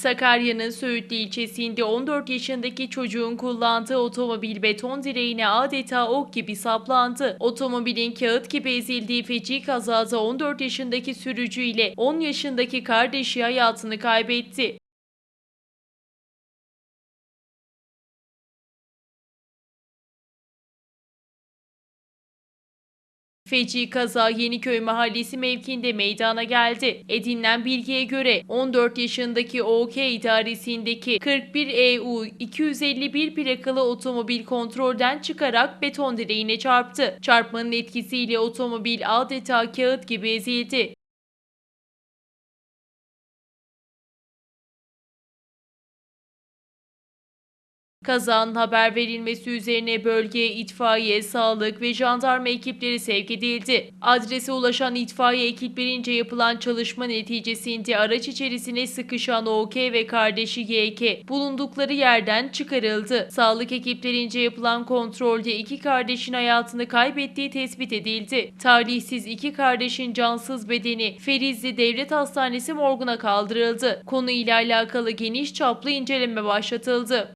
Sakarya'nın Söğütlü ilçesinde 14 yaşındaki çocuğun kullandığı otomobil beton direğine adeta ok gibi saplandı. Otomobilin kağıt gibi ezildiği feci kazada 14 yaşındaki sürücü ile 10 yaşındaki kardeşi hayatını kaybetti. Feci kaza Yeniköy Mahallesi mevkinde meydana geldi. Edinilen bilgiye göre 14 yaşındaki OK idaresindeki 41 EU 251 plakalı otomobil kontrolden çıkarak beton direğine çarptı. Çarpmanın etkisiyle otomobil adeta kağıt gibi ezildi. Kazanın haber verilmesi üzerine bölgeye itfaiye, sağlık ve jandarma ekipleri sevk edildi. Adrese ulaşan itfaiye ekiplerince yapılan çalışma neticesinde araç içerisine sıkışan OK ve kardeşi YK bulundukları yerden çıkarıldı. Sağlık ekiplerince yapılan kontrolde iki kardeşin hayatını kaybettiği tespit edildi. Talihsiz iki kardeşin cansız bedeni Ferizli Devlet Hastanesi morguna kaldırıldı. Konuyla alakalı geniş çaplı inceleme başlatıldı.